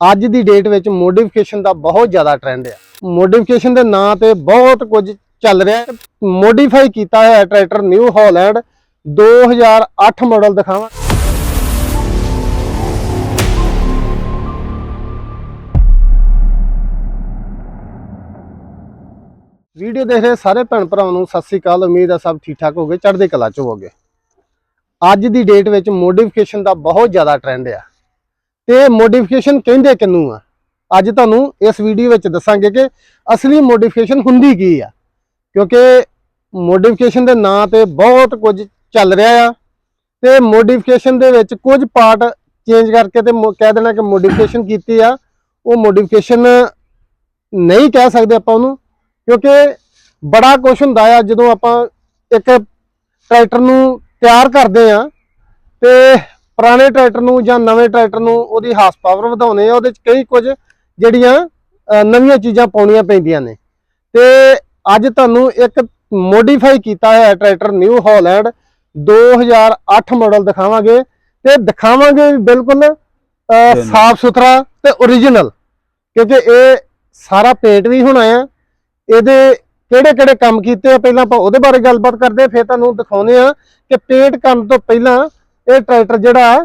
ਅੱਜ ਦੀ ਡੇਟ ਵਿੱਚ ਮੋਡੀਫਿਕੇਸ਼ਨ ਦਾ ਬਹੁਤ ਜ਼ਿਆਦਾ ਟ੍ਰੈਂਡ ਆ। ਮੋਡੀਫਿਕੇਸ਼ਨ ਦੇ ਨਾਂ ਤੇ ਬਹੁਤ ਕੁਝ ਚੱਲ ਰਿਹਾ ਹੈ। ਮੋਡੀਫਾਈ ਕੀਤਾ ਹੋਇਆ ਟਰੈਕਟਰ ਨਿਊ ਹਾਲੈਂਡ 2008 ਮਾਡਲ ਦਿਖਾਵਾਂ। ਵੀਡੀਓ ਦੇਖ ਰਹੇ ਸਾਰੇ ਭੈਣ ਭਰਾਵਾਂ ਨੂੰ ਸਤਿ ਸ੍ਰੀ ਅਕਾਲ। ਉਮੀਦ ਆ ਸਭ ਠੀਕ ਠਾਕ ਹੋਗੇ, ਚੜ੍ਹਦੇ ਕਲਾ ਚ ਹੋਗੇ ਅੱਜ ਦੀ ਡੇਟ ਵਿੱਚ ਮੋਡੀਫਿਕੇਸ਼ਨ ਦਾ ਬਹੁਤ ਜ਼ਿਆਦਾ ਟ੍ਰੈਂਡ ਆ। ਤੇ ਮੋਡੀਫਿਕੇਸ਼ਨ ਕਹਿੰਦੇ ਕਿੰਨੂੰ ਆ? ਅੱਜ ਤੁਹਾਨੂੰ ਇਸ ਵੀਡੀਓ ਵਿੱਚ ਦੱਸਾਂਗੇ ਕਿ ਅਸਲੀ ਮੋਡੀਫਿਕੇਸ਼ਨ ਹੁੰਦੀ ਕੀ ਆ? ਕਿਉਂਕਿ ਮੋਡੀਫਿਕੇਸ਼ਨ ਦੇ ਨਾਂ ਤੇ ਬਹੁਤ ਕੁਝ ਚੱਲ ਰਿਹਾ ਆ ਤੇ ਮੋਡੀਫਿਕੇਸ਼ਨ ਦੇ ਵਿੱਚ ਕੁਝ ਪਾਰਟ ਚੇਂਜ ਕਰਕੇ ਤੇ ਮੋ- ਕਹਿ ਦੇਣਾ ਕਿ ਮੋਡੀਫਿਕੇਸ਼ਨ ਕੀਤੀ ਆ, ਉਹ ਮੋਡੀਫਿਕੇਸ਼ਨ ਨਹੀਂ ਕਹਿ ਸਕਦੇ ਆਪਾਂ ਉਹਨੂੰ, ਕਿਉਂਕਿ ਬੜਾ ਕੁਝ ਹੁੰਦਾ ਆ ਜਦੋਂ ਆਪਾਂ ਇੱਕ ਟਰੈਕਟਰ ਨੂੰ ਤਿਆਰ ਕਰਦੇ ਆ ਤੇ ਪੁਰਾਣੇ ਟਰੈਕਟਰ ਨੂੰ ਜਾਂ ਨਵੇਂ ਟਰੈਕਟਰ ਨੂੰ ਉਹਦੀ ਹਾਰਸ ਪਾਵਰ ਵਧਾਉਣੇ ਆ ਉਹਦੇ ਚ ਕਈ ਕੁਝ ਜਿਹੜੀਆਂ ਨਵੀਆਂ ਚੀਜ਼ਾਂ ਪਾਉਣੀਆਂ ਪੈਂਦੀਆਂ ਨੇ। ਤੇ ਅੱਜ ਤੁਹਾਨੂੰ ਇੱਕ ਮੋਡੀਫਾਈ ਕੀਤਾ ਹੋਇਆ ਟਰੈਕਟਰ ਨਿਊ ਹਾਲੈਂਡ 2008 ਮਾਡਲ ਦਿਖਾਵਾਂਗੇ। ਤੇ ਦਿਖਾਵਾਂਗੇ ਬਿਲਕੁਲ ਸਾਫ਼ ਸੁਥਰਾ ਤੇ ਓਰੀਜਨਲ ਕਿਉਂਕਿ ਇਹ ਸਾਰਾ ਪੇਂਟ ਵੀ ਹੋਣਾ ਆ। ਇਹਦੇ ਕਿਹੜੇ ਕਿਹੜੇ ਕੰਮ ਕੀਤੇ ਆ ਪਹਿਲਾਂ ਆਪਾਂ ਉਹਦੇ ਬਾਰੇ ਗੱਲਬਾਤ ਕਰਦੇ ਆ ਫਿਰ ਤੁਹਾਨੂੰ ਦਿਖਾਉਂਦੇ ਆ ਕਿ ਪੇਂਟ ਕਰਨ ਤੋਂ ਪਹਿਲਾਂ ਇਹ ਟਰੈਕਟਰ ਜਿਹੜਾ ਆ,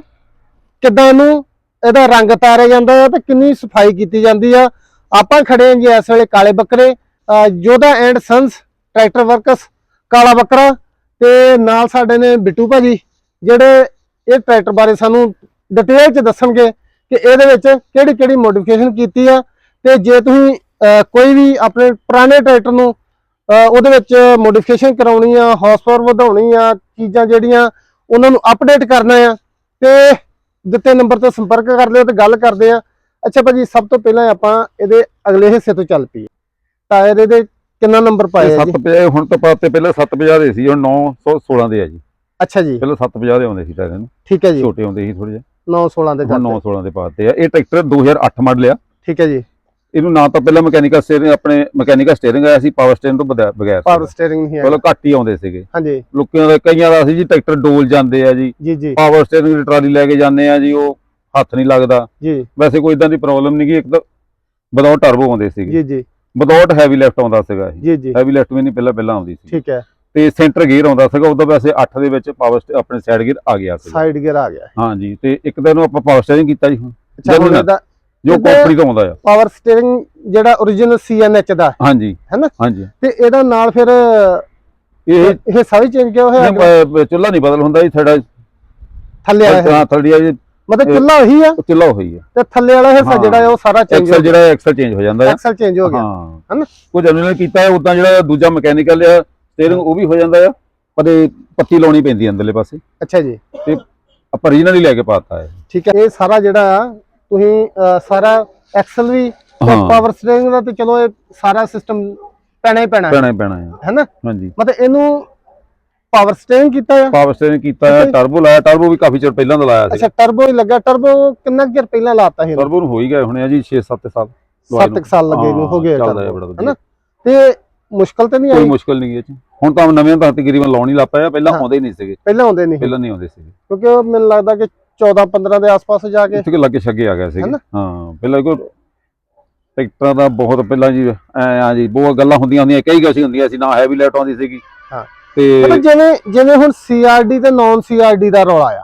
ਕਿੱਦਾਂ ਨੂੰ ਇਹਦਾ ਰੰਗ ਤਾਰਿਆ ਜਾਂਦਾ ਹੈ ਤੇ ਕਿੰਨੀ ਸਫ਼ਾਈ ਕੀਤੀ ਜਾਂਦੀ ਆ। ਆਪਾਂ ਖੜੇ ਹਾਂ ਜੀ ਇਸ ਵੇਲੇ ਕਾਲੇ ਬੱਕਰੇ ਅਹ ਯੋਧਾ and sons tractor works Kala Bakra ਤੇ ਨਾਲ ਸਾਡੇ ਨੇ ਬਿੱਟੂ ਭਾਜੀ ਜਿਹੜੇ ਇਹ ਟਰੈਕਟਰ ਬਾਰੇ ਸਾਨੂੰ ਡਿਟੇਲ ਚ ਦੱਸਣਗੇ ਕਿ ਇਹਦੇ ਵਿੱਚ ਕਿਹੜੀ ਕਿਹੜੀ ਮੋਡੀਫਿਕੇਸ਼ਨ ਕੀਤੀ ਆ ਤੇ ਜੇ ਤੁਸੀਂ ਕੋਈ ਵੀ ਆਪਣੇ ਪੁਰਾਣੇ ਟਰੈਕਟਰ ਨੂੰ ਉਹਦੇ ਵਿੱਚ ਮੋਡੀਫਿਕੇਸ਼ਨ ਕਰਾਉਣੀ ਆ ਹਾਰਸ ਪਾਵਰ ਵਧਾਉਣੀ ਆ ਚੀਜ਼ਾਂ ਜਿਹੜੀਆਂ ਉਹਨਾਂ ਨੂੰ ਅਪਡੇਟ ਕਰਨਾ ਆ ਤੇ ਦਿੱਤੇ ਨੰਬਰ ਤੇ ਸੰਪਰਕ ਕਰ ਲਿਓ ਤੇ ਗੱਲ ਕਰਦੇ ਆ। ਅੱਛਾ ਭਾਜੀ ਸਭ ਤੋਂ ਪਹਿਲਾਂ ਆਪਾਂ ਇਹਦੇ ਅਗਲੇ ਹਿੱਸੇ ਤੋਂ ਚੱਲ ਪਈਏ। ਟਾਇਰ ਇਹਦੇ ਕਿੰਨਾ ਨੰਬਰ ਪਾਏ ਆ ਜੀ? 750 ਹੁਣ ਤਾਂ ਪਾਤੇ ਪਹਿਲਾਂ 750 ਦੇ ਸੀ ਹੁਣ 916 ਦੇ ਆ ਜੀ। ਅੱਛਾ ਜੀ। ਪਹਿਲਾਂ 750 ਦੇ ਆਉਂਦੇ ਸੀ ਟਾਇਰਾਂ ਨੂੰ ਠੀਕ ਹੈ ਜੀ। ਛੋਟੇ ਆਉਂਦੇ ਸੀ ਥੋੜੇ ਜਿਹਾ। 916 ਦੇ ਕਰਦੇ। 916 ਦੇ ਪਾਤੇ ਆ। ਇਹ ਟਰੈਕਟਰ 2008 ਮਾਡਲ ਆ। ਠੀਕ ਹੈ ਜੀ। ਇਹਨੂੰ ਨਾ ਤਾਂ ਪਹਿਲਾਂ ਮਕੈਨੀਕਲ ਸਟੀਅਰਿੰਗ ਆਪਣੇ ਮਕੈਨੀਕਲ ਸਟੀਅਰਿੰਗ ਆਇਆ ਸੀ ਪਾਵਰ ਸਟੀਅਰਿੰਗ ਤੋਂ ਬਗੈਰ-। ਪਾਵਰ ਸਟੀਅਰਿੰਗ ਨਹੀਂ ਹੈ ਪਹਿਲਾਂ ਘੱਟ ਹੀ ਆਉਂਦੇ ਸੀਗੇ। ਹਾਂਜੀ। ਲੋਕਾਂ ਦਾ ਕਈਆਂ ਦਾ ਸੀ ਜੀ ਟਰੈਕਟਰ ਡੋਲ ਜਾਂਦੇ ਆ ਜੀ। ਜੀ ਜੀ। ਪਾਵਰ ਸਟੀਅਰਿੰਗ ਦੀ ਟਰਾਲੀ ਲੈ ਕੇ ਜਾਂਦੇ ਆ ਜੀ ਉਹ ਹੱਥ ਨਹੀਂ ਲੱਗਦਾ। ਜੀ। ਵੈਸੇ ਕੋਈ ਇਦਾਂ ਦੀ ਪ੍ਰੋਬਲਮ ਨਹੀਂ ਗੀ ਇੱਕ ਤਾਂ ਵਿਦਆਊਟ ਟਰਬੋ ਆਉਂਦੇ ਸੀਗੇ। ਜੀ ਜੀ। ਵਿਦਆਊਟ ਹੈਵੀ ਲਿਫਟ ਆਉਂਦਾ ਸੀਗਾ ਜੀ ਜੀ। ਹੈਵੀ ਲਿਫਟ ਵੀ ਨਹੀਂ ਪਹਿਲਾਂ ਪਹਿਲਾਂ ਆਉਂਦੀ ਸੀ। ਠੀਕ ਹੈ। ਤੇ ਸੈਂਟਰ ਗੇਅਰ ਆਉਂਦਾ ਸੀਗਾ ਉਦੋਂ ਵੈਸੇ 8 ਦੇ ਵਿੱਚ ਪਾਵਰ ਆਪਣੇ ਸਾਈਡ ਗੇਅਰ ਆ ਗਿਆ ਸੀ ਸਾਈਡ ਗੇਅਰ ਆ ਗਿਆ। ਹਾਂਜੀ ਤੇ ਇੱਕ ਤਾਂ ਇਹਨੂੰ ਆਪਾਂ ਪਾਵਰ ਸਟੀਅਰਿੰਗ ਕੀਤਾ ਜੀ ਹੁਣ। ਅੱਛਾ ਹੁਣ। ਇਹਦਾ ਜੋ ਕੰਪਨੀ ਤੋਂ ਆਉਂਦਾ ਆ। ਪਾਵਰ ਸਟੀਅਰਿੰਗ ਜਿਹੜਾ origignal CNH ਦਾ। ਹਾਂਜੀ। ਹੈਨਾ? ਹਾਂਜੀ। ਤੇ ਇਹਦਾ ਨਾਲ ਫਿਰ ਇਹ ਇਹ ਸਾਰੀ ਚੇਂਜ ਕਿਉਂ ਹੋਇਆ ਚੁੱਲ੍ਹਾ ਨਹੀਂ ਬਦਲ ਹੁੰਦਾ ਜੀ ਥੜਾ ਥੱਲੇ ਆਇਆ ਹੈ ਥੜੀ ਜੀ। ਮਤਲਬ ਚੁੱਲਾ ਉਹੀ ਆ? ਚੁੱਲ੍ਹਾ ਹੋਈ ਆ। ਤੇ ਥੱਲੇ ਵਾਲਾ ਹਿੱਸਾ। ਜਿਹੜਾ ਉਹ ਸਾਰਾ ਚੇਂਜ ਐਕਸਲ ਜਿਹੜਾ ਐਕਸਲ ਚੇਂਜ ਹੋ ਜਾਂਦਾ ਆ। ਐਕਸਲ ਚੇਂਜ ਹੋ ਗਿਆ। ਹਾਂ। ਹਨਾ? ਕੁਝ ਜਨਰਲ ਕੀਤਾ ਹੈ ਉਦਾਂ ਜਿਹੜਾ ਦੂਜਾ ਮਕੈਨੀਕਲ ਆ ਸਟੀਅਰਿੰਗ ਉਹ ਵੀ ਹੋ ਜਾਂਦਾ ਆ। ਪਰ ਇਹ ਪੱਤੀ ਲਾਉਣੀ ਪੈਂਦੀ ਆ ਅੰਦਰਲੇ ਪਾਸੇ। ਅੱਛਾ ਜੀ। ਆਪਾਂ original ਹੀ ਲੈ ਕੇ ਪਾਤਾ ਹੈ ਠੀਕ ਹੈ। ਇਹ ਸਾਰਾ ਜਿਹੜਾ ਆ ਤੁਸੀਂ ਸਾਰਾ ਐਕਸਲ ਵੀ ਹਾਂ। ਪਾਵਰ ਸਟੀਅਰਿੰਗ ਦਾ ਤੇ ਚਲੋ ਇਹ ਸਾਰਾ ਸਿਸਟਮ ਪੈਣਾ ਹੀ ਪੈਣਾ ਹੈ। ਪੈਣਾ ਹੀ ਪੈਣਾ ਆ ਹੈਨਾ ਹਾਂਜੀ। ਮਤਲਬ ਇਹਨੂੰ ਪਾਵਰ ਸਟੀਅਰਿੰਗ ਕੀਤਾ ਆ ਪਾਵਰ ਸਟੀਅਰਿੰਗ ਕੀਤਾ ਹੈ। ਟਰਬੋ ਲਾਇਆ ਟਰਬੋ ਵੀ ਕਾਫੀ ਚਿਰ ਪਹਿਲਾਂ ਦਾ ਲਾਇਆ ਸੀ ਅੱਛਾ ਟਰਬੋ ਹੀ ਲੱਗਾ ਟਰਬੋ ਕਿੰਨਾ ਚਿਰ ਪਹਿਲਾਂ ਲਾਤਾ ਸੀ ਟਰਬੋ ਨੂੰ ਹੋ ਹੀ ਗਏ ਹੁਣੇ ਆ ਜੀ 6-7 ਸਾਲ। ਲਵਾਈ 7 ਸਾਲ ਲੱਗੇ ਨੂੰ ਹੋ ਗਏ ਹੈ ਹੈਨਾ? ਤੇ ਮੁਸ਼ਕਲ ਤੇ ਨਹੀਂ ਕੋਈ ਆਈ? ਮੁਸ਼ਕਲ ਨਹੀਂ ਹੈ ਜੀ। ਹੁਣ ਤਾਂ ਨਵੇਂ ਤਾਂ ਤਕਰੀਬਨ ਲਾਉਣ ਹੀ ਲੱਪਾ ਪਹਿਲਾਂ ਹਾਂ। ਆਉਂਦੇ ਹੀ ਨਹੀਂ ਸੀਗੇ। ਪਹਿਲਾਂ ਆਉਂਦੇ ਨਹੀਂ। ਪਹਿਲਾਂ ਨਹੀਂ ਆਉਂਦੇ ਸੀਗੇ। ਕਿਉਂਕਿ ਮੈਨੂੰ ਲੱਗਦਾ ਕਿ 14 15 ਦੇ ਆਸ-ਪਾਸ ਜਾ ਕੇ। ਇੱਥੇ ਲੱਗੇ ਛੱਗੇ ਆ ਸੀਗੇ ਹੈਨਾ? ਹਾਂ ਪਹਿਲਾਂ ਕੋਈ ਟਰੈਕਟਰਾਂ ਦਾ ਬਹੁਤ ਪਹਿਲਾਂ ਜੀ ਐ ਆ ਜੀ ਬਹੁਤ ਗੱਲਾਂ ਹੁੰਦੀਆਂ ਹੁੰਦੀਆਂ ਕਈ ਗੱਲਾਂ ਹੁੰਦੀਆਂ ਸੀ ਨਾ ਹੈਵੀ ਲਾਈਟ ਆਉਂਦੀ ਸੀਗੀ। ਹਾਂ। ਤੇ ਜਿਵੇਂ ਜਿਵੇਂ ਹੁਣ ਸੀਆਰਡੀ ਤੇ ਨਾਨ ਸੀਆਰਡੀ ਦਾ ਰੌਲਾ ਆ।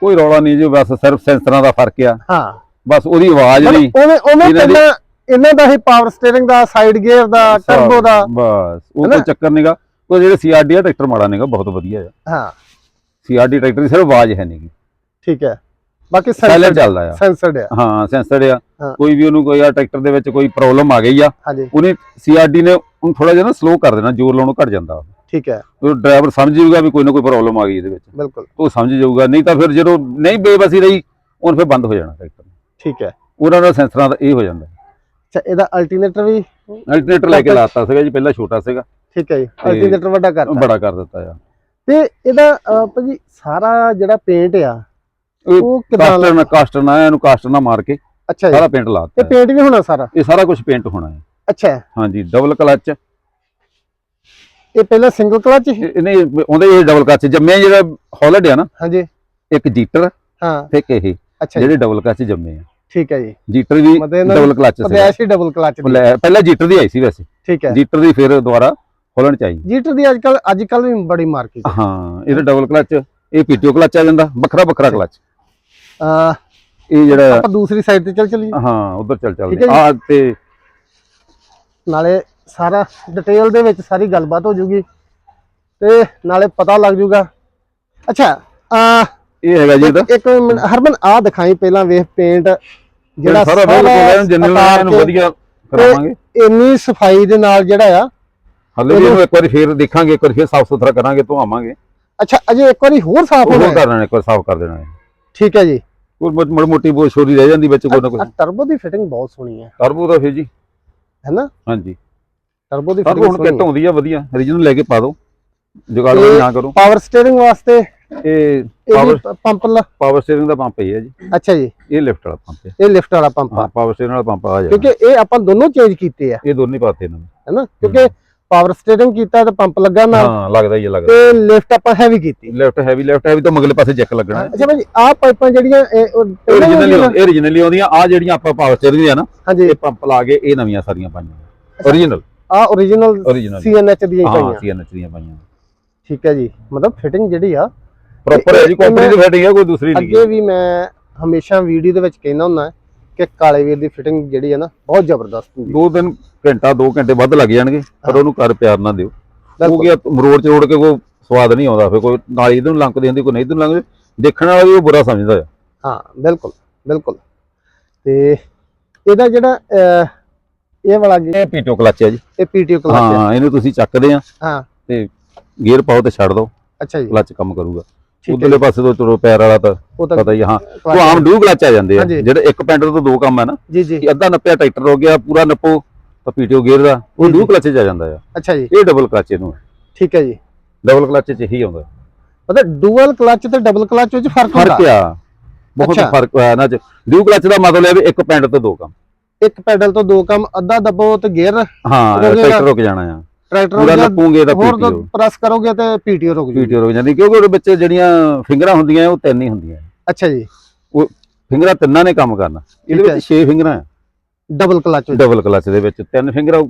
ਕੋਈ ਰੌਲਾ ਨਹੀਂ ਜੀ ਬਸ ਸਿਰਫ ਸੈਂਸਰਾਂ ਦਾ ਫ਼ਰਕ ਆ। ਹਾਂ। ਬਸ ਉਹਦੀ ਆਵਾਜ਼ ਨਹੀਂ ਇਹਨਾਂ ਦੀ- ਪਹਿਲਾਂ ਇਹਨਾਂ ਦਾ ਹੀ ਪਾਵਰ ਸਟੀਅਰਿੰਗ ਦਾ ਸਾਈਡ ਗੇਅਰ ਦਾ ਟਰਬੋ ਦਾ। ਬਸ ਉਹ? ਕੋਈ ਚੱਕਰ ਨਹੀਂਗਾ ਉਹ ਜਿਹੜੇ ਸੀਆਰਡੀ ਆ ਟਰੈਕਟਰ ਮਾੜਾ ਨਹੀਂਗਾ ਬਹੁਤ ਵਧੀਆ ਆ। ਹਾਂ। ਸੀਆਰਡੀ ਟਰੈਕਟਰ ਦੀ ਸਿਰਫ ਆਵਾਜ਼ ਹੈ ਨਹੀਂਗੀ ਠੀਕ ਹੈ। ਬਾਕੀ ਸਾਇਲੈਂਟ ਚੱਲਦਾ ਆ। ਸੈਂਸਰਡ ਆ। ਹਾਂ ਸੈਂਸਰ ਆ। ਕੋਈ ਵੀ ਉਹਨੂੰ ਕੋਈ ਆ ਟਰੈਕਟਰ ਦੇ ਵਿੱਚ ਕੋਈ ਪ੍ਰੋਬਲਮ ਆ ਗਈ ਆ ਉਹਨੇ ਸੀਆਰਡੀ ਨੇ ਉਹਨੂੰ ਥੋੜਾ ਜਿਹਾ ਨਾ ਸਲੋ ਕਰ ਦੇਣਾ ਜ਼ੋਰ ਲਾਉਣੋਂ ਘਟ ਜਾਂਦਾ ਠੀਕ ਹੈ। ਉਹ ਡਰਾਈਵਰ ਸਮਝ ਜਾਊਗਾ ਵੀ ਕੋਈ ਨਾ ਕੋਈ ਪ੍ਰੋਬਲਮ ਆ ਗਈ ਇਹਦੇ ਵਿੱਚ। ਬਿਲਕੁਲ। ਉਹ ਸਮਝ ਜਾਊਗਾ ਨਹੀਂ ਤਾਂ ਫਿਰ ਜਦੋਂ ਨਹੀਂ ਬੇਬਸੀ ਰਹੀ ਉਹਨ ਫਿਰ ਬੰਦ ਹੋ ਜਾਣਾ ਟਰੈਕਟਰ। ਠੀਕ ਹੈ। ਉਹਨਾਂ ਦਾ ਸੈਂਸਰਾਂ ਦਾ ਇਹ ਹੋ ਜਾਂਦਾ। ਅੱਛਾ ਇਹਦਾ ਅਲਟਰਨੇਟਰ ਵੀ ਅਲਟਰਨੇਟਰ ਲੈ ਕੇ ਲਾਤਾ ਸੀਗਾ ਜੀ ਪਹਿਲਾਂ ਛੋਟਾ ਸੀਗਾ। ਠੀਕ ਹੈ ਜੀ ਅਲਟਰਨੇਟਰ ਵੱਡਾ ਕਰਤਾ। ਬੜਾ ਕਰ ਦਿੱਤਾ ਆ। ਤੇ ਇਹਦਾ ਭਾਜੀ ਸਾਰਾ ਜਿਹੜਾ ਪੇਂਟ ਆ ਉਹ ਕਿਦਾਂ ਕਾਸਟਰ ਨਾਲ ਕਾਸਟਰ ਨਾਲ ਇਹਨੂੰ ਕਾਸਟਰ ਨਾਲ ਮਾਰ ਕੇ ਅੱਛਾ ਜੀ। ਸਾਰਾ ਪੇਂਟ ਲਾਤਾ ਇਹ ਪੇਂਟ ਵੀ ਹੋਣਾ ਸਾਰਾ? ਇਹ ਸਾਰਾ ਕੁਝ ਪੇਂਟ ਹੋਣਾ ਹੈ। ਅੱਛਾ। ਹਾਂਜੀ ਡਬਲ ਕਲਚ ਇਹ ਪਹਿਲਾਂ ਸਿੰਗਲ ਕਲਚ ਇਹਨੇ ਉਹਦੇ ਇਹ ਡਬਲ ਕਲਚ ਜੰਮੇ ਜਿਹੜਾ ਹੌਲੈਂਡ ਆ ਨਾ ਹਾਂਜੀ। ਇੱਕ ਜੀਟਰ ਹਾਂ। ਤੇ ਇਹ ਜਿਹੜੇ ਡਬਲ ਕਲਚ ਜੰਮੇ ਆ। ਠੀਕ ਹੈ ਜੀ। ਜੀਟਰ ਵੀ ਡਬਲ ਕਲਚ ਸੀ ਪਦੈਸ਼ ਹੀ ਡਬਲ ਕਲਚ ਪਹਿਲਾਂ ਜੀਟਰ ਦੀ ਆਈ ਸੀ ਵੈਸੇ। ਠੀਕ ਹੈ। ਜੀਟਰ ਦੀ ਫਿਰ ਦੁਬਾਰਾ ਹੋਲੈਂਡ ਚ ਆਈ। ਜੀਟਰ ਦੀ ਅੱਜ ਕੱਲ ਅੱਜ ਕੱਲ ਵੀ ਬੜੀ ਮਾਰਕੀਟ ਹਾਂ। ਇਹਦਾ ਡਬਲ ਕਲਚ ਇਹ ਪੀਟੀਓ ਕਲਚ ਆ ਜਾਂਦਾ ਵੱਖਰਾ ਵੱਖਰਾ ਕਲਚ ਇਹ ਜਿਹੜਾ ਆਪਾਂ ਦੂਸਰੀ ਸਾਈਡ ਤੇ ਚੱਲ ਚਲੀਏ। ਹਾਂ ਉਧਰ ਚੱਲ ਚੱਲਦੇ। ਆ ਤੇ ਨਾਲੇ ਸਾਰਾ ਡਿਟੇਲ ਦੇ ਵਿੱਚ ਸਾਰੀ ਗੱਲਬਾਤ ਹੋ ਜੂਗੀ ਤੇ ਨਾਲੇ ਪਤਾ ਲੱਗ ਜੂਗਾ। ਅੱਛਾ ਆ ਇਹ ਹੈਗਾ ਜੀ ਇਹਦਾ। ਇੱਕ ਮਿੰਟ ਹਰਮਨ ਆ ਦਿਖਾਈ ਪਹਿਲਾਂ ਵੇਖ ਪੇਂਟ ਜਿਹੜਾ ਸਾਰਾ ਬਿਲਕੁਲ ਨੂੰ ਵਧੀਆ ਕਰਾਵਾਂਗੇ। ਇੰਨੀ ਸਫ਼ਾਈ ਦੇ ਨਾਲ ਜਿਹੜਾ ਆ ਹਲੇ ਵੀ ਇਹਨੂੰ ਇੱਕ ਵਾਰੀ ਫੇਰ ਦੇਖਾਂਗੇ ਇੱਕ ਵਾਰੀ ਫੇਰ ਸਾਫ਼ ਸੁਥਰਾ ਕਰਾਂਗੇ ਧੋਵਾਂਗੇ। ਅੱਛਾ ਅਜੇ ਇੱਕ ਵਾਰੀ ਹੋਰ ਸਾਫ਼ ਹੈ। ਕਰ ਦੇਣਾ ਇੱਕ ਵਾਰ ਸਾਫ਼ ਕਰ ਦੇਣਾ ਹੈ। ਠੀਕ ਹੈ ਜੀ। ਕੋਈ ਮੋਟੀ ਮੋਟੀ ਬਹੁਤ ਛੋਰੀ ਰਹਿ ਜਾਂਦੀ ਵਿੱਚ ਕੋਈ ਨਾ ਕੋਈ। ਟਰਬੋ ਦੀ ਫਿਟਿੰਗ ਬਹੁਤ ਸੋਹਣੀ ਹੈ। ਟਰਬੋ ਦਾ ਫੇਰ ਜੀ। ਹੈਨਾ ਹਾਂਜੀ। ਟਰਬੋ ਦੀ ਫਿਟਿੰਗ ਹੁਣ ਕਿੱਟ ਆਉਂਦੀ ਆ ਵਧੀਆ। ਰੀਜਨਲ ਲੈ ਕੇ ਪਾ ਦਿਓ। ਜੁਗਾੜ ਨਾ ਕਰੋ। ਪਾਵਰ ਸਟੀਅਰਿੰਗ ਵਾਸਤੇ ਇਹ ਪਾਵਰ ਪੰਪ ਲਾ ਪਾਵਰ ਸਟੀਅਰਿੰਗ ਦਾ ਪੰਪ ਹੀ ਹੈ ਜੀ। ਅੱਛਾ ਜੀ। ਇਹ ਲਿਫਟ ਵਾਲਾ ਪੰਪ ਹੈ। ਇਹ ਲਿਫਟ ਵਾਲਾ ਪੰਪ ਆ। ਹਾਂ ਪਾਵਰ ਸਟੀਅਰਿੰਗ ਵਾਲਾ ਪੰਪ ਆ ਜਾਏਗਾ ਕਿਉਂਕਿ ਇਹ ਆਪਾਂ ਦੋਨੋਂ ਚੇਂਜ ਕੀਤੇ ਆ। ਇਹ ਦੋਨੇ ਪਾਤੇ ਇਹਨਾਂ ਨੇ? ਹੈਨਾ ਕਿਉਂਕਿ ਪਾਵਰ ਸਟੀਅਰਿੰਗ ਕੀਤਾ ਤੇ ਪੰਪ ਲੱਗਾ ਨਾਲ। ਹਾਂ ਲੱਗਦਾ ਹੀ ਹੈ, ਲੱਗਦਾ। ਤੇ ਲਿਫਟ ਆਪਾਂ ਹੈਵੀ ਕੀਤੀ। ਲੈਫਟ ਹੈਵੀ ਲੈਫਟ ਹੈਵੀ ਤਾਂ ਮਗਲੇ ਪਾਸੇ ਜੈਕ ਲੱਗਣਾ। ਹੈ ਅੱਛਾ ਭਾਜੀ ਆਹ ਪਾਈਪਾਂ ਜਿਹੜੀਆਂ ਇਹ ਉਹ ਪਹਿਲਾਂ ਹੀ ਓਰੀਜਨਲੀ ਹੁੰਦੀਆਂ? ਇਹ ਓਰੀਜਨਲੀ ਆਉਂਦੀਆਂ ਆ ਜਿਹੜੀਆਂ ਆਪਾਂ ਪਾਵਰ ਸਟੀਅਰਿੰਗ ਦੀਆਂ ਨਾ ਹਾਂਜੀ। ਇਹ ਪੰਪ ਲਾ ਕੇ ਇਹ ਨਵੀਆਂ ਸਾਰੀਆਂ ਪਾਈਆਂ। ਓਰੀਜਨਲ ਆ origignal ਓਰੀਜਨਲ ਸੀਐਨਐਚ ਦੀਆਂ ਹੀ ਹਾਂ ਪਾਈਆਂ। ਸੀਐਨਐਚ ਦੀਆਂ ਪਾਈਆਂ। ਠੀਕ ਹੈ ਜੀ। ਮਤਲਬ ਫਿਟਿੰਗ ਜਿਹੜੀ ਆ ਪ੍ਰੋਪਰ ਹੈ ਜੀ ਕੰਪਨੀ ਦੀ ਫਿਟਿੰਗ ਹੈ ਕੋਈ ਦੂਸਰੀ ਨਹੀਂ ਅੱਗੇ ਵੀ ਮੈਂ ਹਮੇਸ਼ਾ ਵੀਡੀਓ ਦੇ ਵਿੱਚ ਕਹਿੰਦਾ ਹੁੰਦਾ ਕਿ ਕਾਲੇ ਵੀਰ ਦੀ ਫਿਟਿੰਗ ਜਿਹੜੀ ਹੈ ਨਾ ਬਹੁਤ ਜ਼ਬਰਦਸਤ ਹੁੰਦੀ ਦੋ ਦਿਨ ਘੰਟਾ ਦੋ ਘੰਟੇ ਵੱਧ ਲੱਗ ਜਾਣਗੇ ਪਰ ਉਹਨੂੰ ਕਰ ਪਿਆਰ ਨਾ ਦਿਓ। ਬਿਲਕੁਲ। ਕੀ ਮਰੋੜ ਚ ਰੋੜ ਕੇ ਕੋਈ ਸਵਾਦ ਨਹੀਂ ਆਉਂਦਾ ਫਿਰ ਕੋਈ ਨਾਲੀ ਇਧਰ ਨੂੰ ਲੰਕਦੀ ਹੁੰਦੀ ਕੋਈ ਨਹੀਂ ਇਧਰ ਨੂੰ ਲੰਕਦੀ ਦੇਖਣ ਵਾਲਾ ਵੀ ਉਹ ਬੁਰਾ ਸਮਝਦਾ ਆ। ਹਾਂ ਬਿਲਕੁਲ ਬਿਲਕੁਲ। ਤੇ ਇਹਦਾ ਜਿਹੜਾ ਇਹ ਵਾਲਾ ਇਹ ਪੀਟੋ ਕਲਚ ਹੈ ਜੀ। ਇਹ ਪੀਟੀਓ ਕਲਚ ਹੈ ਹਾਂ ਇਹਨੂੰ ਤੁਸੀਂ ਚੱਕਦੇ ਆ ਹਾਂ। ਤੇ ਗੇਅਰ ਪਾਓ ਤੇ ਛੱਡ ਦਿਓ। ਅੱਛਾ ਜੀ। ਕਲਚ ਕੰਮ ਕਰੂਗਾ। ਹੈ ਉਧਰਲੇ ਪਾਸੇ ਤੋਂ ਤੁਰੋ ਪੈਰ ਵਾਲਾ ਤਾਂ ਪਤਾ ਹੀ ਆ, ਹਾਂ। ਉਹ ਆਮ ਡੂ ਕਲਚ ਆ ਜਾਂਦੇ ਆ। ਹਾਂਜੀ। ਜਿਹੜੇ ਇੱਕ ਪੈਂਡਲ ਤੋਂ ਦੋ ਕੰਮ ਹੈ ਨਾ ਜੀ ਜੀ। ਕਿ ਅੱਧਾ ਨੱਪਿਆ ਟਰੈਕਟਰ ਹੋ ਗਿਆ ਪੂਰਾ ਨੱਪੋ ਤਾਂ ਪੀਟੀਓ ਗੇਅਰ ਦਾ ਉਹ ਜੀ, ਡੂ ਜੀ। ਕਲਚ ਚ ਆ ਜਾਂਦਾ ਆ। ਅੱਛਾ ਜੀ। ਇਹ ਡਬਲ ਕਲਚ ਇਹਨੂੰ ਠੀਕ ਹੈ ਜੀ। ਡਬਲ ਕਲਚ ਚ ਹੀ ਆਉਂਦਾ। ਮਤਲਬ ਡੂਅਲ ਕਲਚ ਤੇ ਡਬਲ ਕਲਚ ਵਿੱਚ ਫ਼ਰਕ ਹੁੰਦਾ? ਫ਼ਰਕ ਆ। ਬਹੁਤ ਅੱਛਾ। ਫ਼ਰਕ ਆ ਇਹਨਾਂ ਚ। ਡਿਊ ਕਲਚ ਦਾ ਮਤਲਬ ਹੈ ਵੀ ਇੱਕ ਪੈਂਡ ਤੋਂ ਦੋ ਕੰਮ। ਇੱਕ ਪੈਡਲ ਤੋਂ ਦੋ ਕੰਮ ਅੱਧਾ ਦਬੋ ਤੇ ਗੇਅਰ ਹਾਂ ਰੁਕ ਜਾਏਗਾ। ਟਰੈਕਟਰ ਰੁਕ ਜਾਣਾ ਆ। ਟਰੈਕਟਰ ਪੂਰਾ ਨੱਪੂਗੇ ਤਾਂ ਹੋਰ ਪੀਟੀਓ। ਪ੍ਰੈਸ ਕਰੋਗੇ ਤੇ ਪੀਟੀਓ ਰੁਕ ਜੂਗੀ। ਪੀਟੀਓ ਰੁਕ ਜਾਂਦੀ ਕਿਉਂਕਿ ਉਹਦੇ ਵਿੱਚ ਜਿਹੜੀਆਂ ਫਿੰਗਰਾਂ ਹੁੰਦੀਆਂ ਉਹ ਤਿੰਨ ਹੀ ਹੁੰਦੀਆਂ। ਅੱਛਾ ਜੀ। ਫਿੰਗਰਾਂ ਤਿੰਨਾਂ ਨੇ ਕੰਮ ਕਰਨਾ। ਇਹਦੇ ਹੈ। ਵਿੱਚ 6 ਫਿੰਗਰਾਂ ਆ ਡਬਲ ਕਲਚ ਡਬਲ ਕਲਚ ਦੇ ਵਿੱਚ ਤਿੰਨ ਫਿੰਗਰਾਂ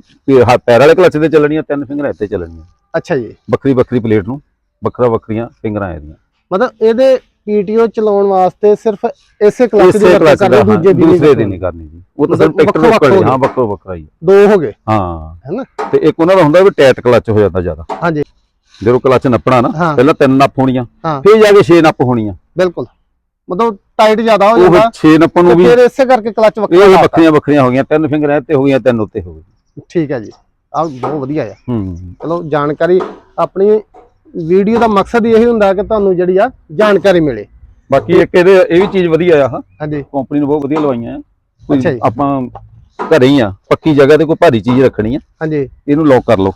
ਹ- ਪੈਰ ਵਾਲੇ ਕਲਚ ਤੇ ਚੱਲਣੀਆਂ ਤਿੰਨ ਫਿੰਗਰਾਂ ਇੱਥੇ ਚੱਲਣੀਆਂ। ਅੱਛਾ ਜੀ। ਵੱਖਰੀ ਵੱਖਰੀ ਪਲੇਟ ਨੂੰ ਵੱਖਰਾ ਵੱਖਰੀਆਂ ਫਿੰਗਰਾਂ ਇਹਦੀਆਂ। ਮਤਲਬ ਇਹਦੇ ਪੀਟੀਓ ਚਲਾਉਣ ਵਾਸਤੇ ਸਿਰਫ ਇਸੇ ਕਲਚ ਦੀ ਵਰਤੋਂ ਕਰਨੀ ਦਾ ਦੂਜੇ ਦੀ ਦੀ ਨਹੀਂ ਕਰਨੀ ਜੀ। ਉਹ ਤਾਂ ਟਰੈਕਟਰ ਵੱਖੋ-ਵੱਖ ਉੱਪਰ ਹੋ ਹਾਂ ਵੱਖੋ ਵੱਖਰਾ ਹੀ ਦੋ ਹੋ ਗਏ। ਹਾਂ। ਹੈਨਾ ਤੇ ਇੱਕ ਉਹਨਾਂ ਦਾ ਹੁੰਦਾ ਵੀ ਟੈਟ ਕਲਚ ਹੋ ਜਾਂਦਾ ਜ਼ਿਆਦਾ। ਹਾਂਜੀ। ਜਦੋਂ ਕਲਚ ਨੱਪਣਾ ਨਾ ਹਾਂ। ਪਹਿਲਾਂ ਤਿੰਨ ਨੱਪ ਹੋਣੀਆਂ ਹਾਂ। ਫਿਰ ਜਾ ਕੇ 6 ਨੱਪ ਹੋਣੀਆਂ। ਬਿਲਕੁਲ। ਮਤਲਬ ਟਾਈਟ ਜ਼ਿਆਦਾ ਹੋ ਉਹ ਜਾਂਦਾ। 6 ਨੱਪਾਂ ਨੂੰ ਤੇ ਵੀ ਫਿਰ ਇਸੇ ਕਰਕੇ ਕਲਚ ਵੱਖਰਾ ਇਹ। ਵੱਖਰੀਆਂ ਵੱਖਰੀਆਂ ਹੋ ਗਈਆਂ ਤਿੰਨ ਫਿੰਗਰਾਂ ਇੱਥੇ ਹੋ ਗਈਆਂ ਤਿੰਨ ਉੱਤੇ ਹੋ ਗਈਆਂ। ਠੀਕ ਹੈ ਜੀ। ਆ ਬਹੁਤ ਵਧੀਆ ਆ। ਹੂੰ। ਚਲੋ ਜਾਣਕਾਰੀ ਆਪਣੀ ਵੀਡੀਓ ਦਾ ਮਕਸਦ ਹੀ ਇਹੀ ਹੁੰਦਾ ਕਿ ਤੁਹਾਨੂੰ ਜਿਹੜੀ ਆ ਜਾਣਕਾਰੀ ਮਿਲੇ। ਬਾਕੀ ਇੱਕ ਇਹਦੇ ਇਹ ਵੀ ਚੀਜ਼ ਵਧੀਆ ਆ ਹਾਂ। ਹਾਂਜੀ। ਕੰਪਨੀ ਨੂੰ ਬਹੁਤ ਵਧੀਆ ਲਵਾਈਆਂ ਆ। ਕੋਈ ਅੱਛਾ ਜੀ। ਆਪਾਂ ਘਰੇ ਹੀ ਆ ਪੱਕੀ ਜਗ੍ਹਾ ਤੇ ਕੋਈ ਭਾਰੀ ਚੀਜ਼ ਰੱਖਣੀ ਆ। ਹਾਂਜੀ। ਇਹਨੂੰ ਲੌਕ ਕਰ ਲਓ।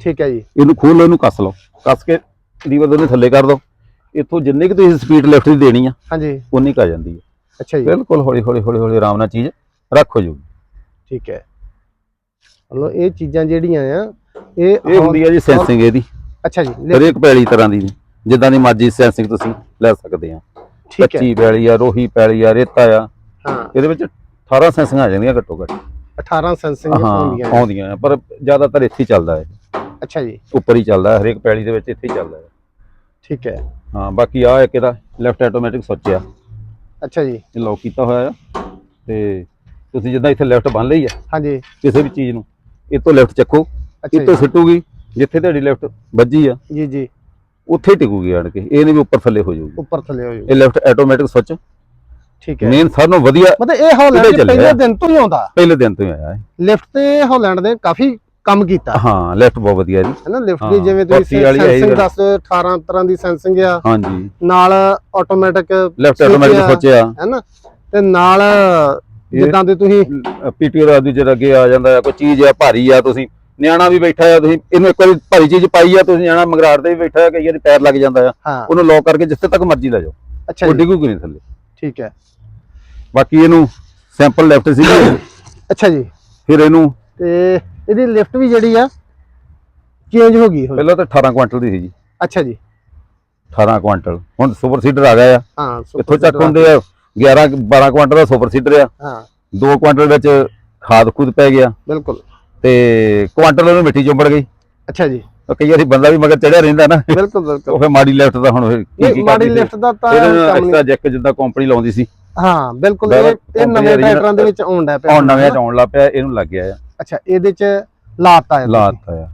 ਠੀਕ ਹੈ ਜੀ। ਇਹਨੂੰ ਖੋਲ ਲਓ ਇਹਨੂੰ ਕੱਸ ਲਓ। ਕੱਸ ਕੇ ਲੀਵਰ ਦੋਨੇ ਥੱਲੇ ਕਰ ਦਿਓ ਇੱਥੋਂ ਜਿੰਨੇ ਕਿ ਤੁਸੀਂ ਸਪੀਡ ਲੈਫਟ ਦੀ ਦੇਣੀ ਆ ਹਾਂਜੀ। ਉਨੀ ਕੁ ਆ ਜਾਂਦੀ ਹੈ ਅੱਛਾ ਜੀ। ਬਿਲਕੁਲ ਹੌਲੀ ਹੌਲੀ ਹੌਲੀ ਹੌਲੀ ਆਰਾਮ ਨਾਲ ਚੀਜ਼ ਰੱਖ ਹੋ ਠੀਕ ਹੈ। ਮਤਲਬ ਇਹ ਚੀਜ਼ਾਂ ਜਿਹੜੀਆਂ ਆ ਇਹ ਇਹ ਹੁੰਦੀ ਹੈ ਜੀ ਸੈਂਸਿੰਗ ਇਹਦੀ। ਅੱਛਾ ਜੀ ਲੈ- ਹਰੇਕ ਪੈਲੀ ਤਰ੍ਹਾਂ ਦੀ ਜਿੱਦਾਂ ਦੀ ਮਰਜ਼ੀ ਸੈਂਸਿੰਗ ਤੁਸੀਂ ਲੈ ਸਕਦੇ ਆ। ਠੀਕ ਹੈ। ਕੱਚੀ ਪੈਲੀ ਆ ਰੋਹੀ ਪੈਲੀ ਆ ਰੇਤਾ ਆ। ਹਾਂ। ਇਹਦੇ ਵਿੱਚ 18 ਸੈਂਸਿੰਗਾਂ ਆ ਜਾਂਦੀਆਂ ਘੱਟੋ ਘੱਟ। 18 ਸੈਂਸਿੰਗ ਹਾਂ ਹੁੰਦੀਆਂ। ਆਉਂਦੀਆਂ ਆ, ਪਰ ਜ਼ਿਆਦਾਤਰ ਇੱਥੇ ਹੀ ਚੱਲਦਾ ਹੈ। ਅੱਛਾ ਜੀ। ਉੱਪਰ ਹੀ ਚੱਲਦਾ ਹੈ, ਹਰੇਕ ਪੈਲੀ ਦੇ ਵਿੱਚ ਇੱਥੇ ਹੀ ਚੱਲਦਾ ਹੈ। ਠੀਕ ਹੈ। ਹਾਂ ਬਾਕੀ ਆ ਇੱਕ ਇਹਦਾ ਲੈਫਟ ਆਟੋਮੈਟਿਕ ਆ। ਅੱਛਾ ਜੀ। ਇਹ ਲੌਕ ਕੀਤਾ ਹੋਇਆ ਆ। ਤੇ ਤੁਸੀਂ ਜਿੱਦਾਂ ਇੱਥੇ ਲੈਫਟ ਬੰਨ ਲਈ ਆ ਹਾਂਜੀ। ਕਿਸੇ ਵੀ ਚੀਜ਼ ਨੂੰ ਇਹ ਤੋਂ ਲੈਫਟ ਚੱਕੋ। ਅੱਛਾ ਇਹ ਤੋਂ ਜੀ ਸਿੱਟੂਗੀ ਜਿੱਥੇ ਤੁਹਾਡੀ ਲੈਫਟ ਵੱਜੀ ਆ ਜੀ ਜੀ। ਉੱਥੇ ਹੀ ਟਿਕੂਗੀ ਆਣ ਕੇ। ਇਹ ਨਹੀਂ ਵੀ ਉੱਪਰ ਥੱਲੇ ਹੋ ਜਾਊਗੀ। ਉੱਪਰ ਥੱਲੇ ਹੋ ਜਾਊ ਇਹ ਲੈਫਟ ਆਟੋਮੈਟਿਕ ਸੁੱਚ ਠੀਕ ਹੈ। ਮੇਨ ਸਾਰਿਆਂ ਨਾਲੋਂ ਵਧੀਆ ਮਤਲਬ ਇਹ ਹਾਲੈਂਡ ਦੇ। ਪਹਿਲੇ ਦਿਨ ਤੋਂ ਹੀ ਆਉਂਦਾ। ਪਹਿਲੇ ਦਿਨ ਤੋਂ ਹੀ ਆਇਆ ਹੈ ਲਿਫਟ ਤੇ ਹਾਲੈਂਡ ਦੇ ਕਾਫੀ ਕੰਮ ਕੀਤਾ। ਹਾਂ ਲੈਫਟ ਬਹੁਤ ਵਧੀਆ ਜੀ। ਹੈ ਨਾ ਲਿਫਟ ਦੀ ਹਾਂ, ਜਿਵੇਂ ਤੁਸੀਂ ਸੈਂਸਿੰਗ ਗੱਲ। ਦੱਸ 18 ਤਰ੍ਹਾਂ ਦੀ ਸੈਂਸਿੰਗ ਆ। ਹਾਂਜੀ। ਨਾਲ ਆਟੋਮੈਟਿਕ ਲੈਫਟ ਆਟੋਮੈਟਿਕ ਸੁੱਚ ਆ ਹੈ ਨਾ ਤੇ ਨਾਲ ਜਿੱਦਾਂ ਦੇ ਤੁਸੀਂ ਪੀਟੀਓ ਦਾ ਦੂਜੇ ਅੱਗੇ ਆ ਜਾਂਦਾ ਆ ਕੋਈ ਚੀਜ਼ ਆ ਭਾਰੀ ਆ ਤੁਸੀਂ ਨਿਆਣਾ ਵੀ ਬੈਠਾ ਆ ਤੁਸੀਂ ਇਹਨੂੰ ਇੱਕ ਵਾਰੀ ਭਾਰੀ ਚੀਜ਼ ਪਾਈ ਆ ਤੁਸੀਂ ਨਿਆਣਾ ਮਗਰਾੜ ਤੇ ਵੀ ਬੈਠਾ ਆ ਕਈ ਵਾਰੀ ਪੈਰ ਲੱਗ ਜਾਂਦਾ ਆ। ਹਾਂ। ਉਹਨੂੰ ਲੌਕ ਕਰਕੇ ਜਿੱਥੇ ਤੱਕ ਮਰਜ਼ੀ ਲੈ ਜਾਓ। ਅੱਛਾ ਉਹ ਜੀ ਡਿੱਗੂਗੀ ਨਹੀਂ ਥੱਲੇ। ਠੀਕ ਹੈ। ਬਾਕੀ ਇਹਨੂੰ ਸੈਂਪਲ ਲੈਫਟ ਸੀ ਅੱਛਾ ਜੀ। ਫਿਰ ਇਹਨੂੰ ਤੇ ਇਹਦੀ ਲਿਫਟ ਵੀ ਜਿਹੜੀ ਆ ਚੇਂਜ ਹੋ ਗਈ ਹੁਣ ਪਹਿਲਾਂ ਤਾਂ 18 ਕੁਆਂਟਲ ਦੀ ਸੀ ਜੀ ਅੱਛਾ ਜੀ। 18 ਕੁਆਂਟਲ। ਹੁਣ ਸੁਪਰ ਸੀਡਰ ਆ ਗਿਆ ਆ। ਹਾਂ ਇੱਥੋਂ ਚੱਕ ਹੁੰਦੇ ਆ 11 12 ਕੁਆਂਟਲ ਦਾ ਸੁਪਰ ਸੀਡਰ ਆ। ਹਾਂ। 2 ਕੁਆਂਟਲ ਵਿੱਚ ਖਾਦ ਖੁਦ ਪੈ ਗਿਆ। ਬਿਲਕੁਲ। ਤੇ ਕੁਆਂਟਲ ਉਹਨੂੰ ਮਿੱਟੀ ਚੁੰਬੜ ਗਈ। ਅੱਛਾ ਜੀ। ਉਹ ਕਈ ਵਾਰੀ ਬੰਦਾ ਵੀ ਮਗਰ ਚੜਿਆ ਰਹਿੰਦਾ ਨਾ ਬਿਲਕੁਲ ਬਿਲਕੁਲ। ਉਹ ਫਿਰ ਮਾੜੀ ਲਿਫਟ ਦਾ ਹੁਣ ਫਿਰ ਕੀ ਮਾੜੀ। ਲਿਫਟ ਦਾ ਤਾਂ ਐਕਸਟਰਾ ਜੈਕ ਜਿੱਦਾਂ ਕੰਪਨੀ ਲਾਉਂਦੀ ਸੀ। ਹਾਂ ਬਿਲਕੁਲ ਇਹ ਇਹ ਨਵੇਂ ਟਰੈਕਟਰਾਂ ਦੇ ਵਿੱਚ ਆਉਂਦਾ ਪਿਆ। ਹੁਣ ਨਵੇਂ ਚ ਆਉਣ ਲੱਗ ਪਿਆ ਇਹਨੂੰ ਲੱਗ ਗਿਆ ਆ। ਅੱਛਾ ਇਹਦੇ ਚ ਲਾਤਾ ਹੈ ਲਾਤਾ ਆ।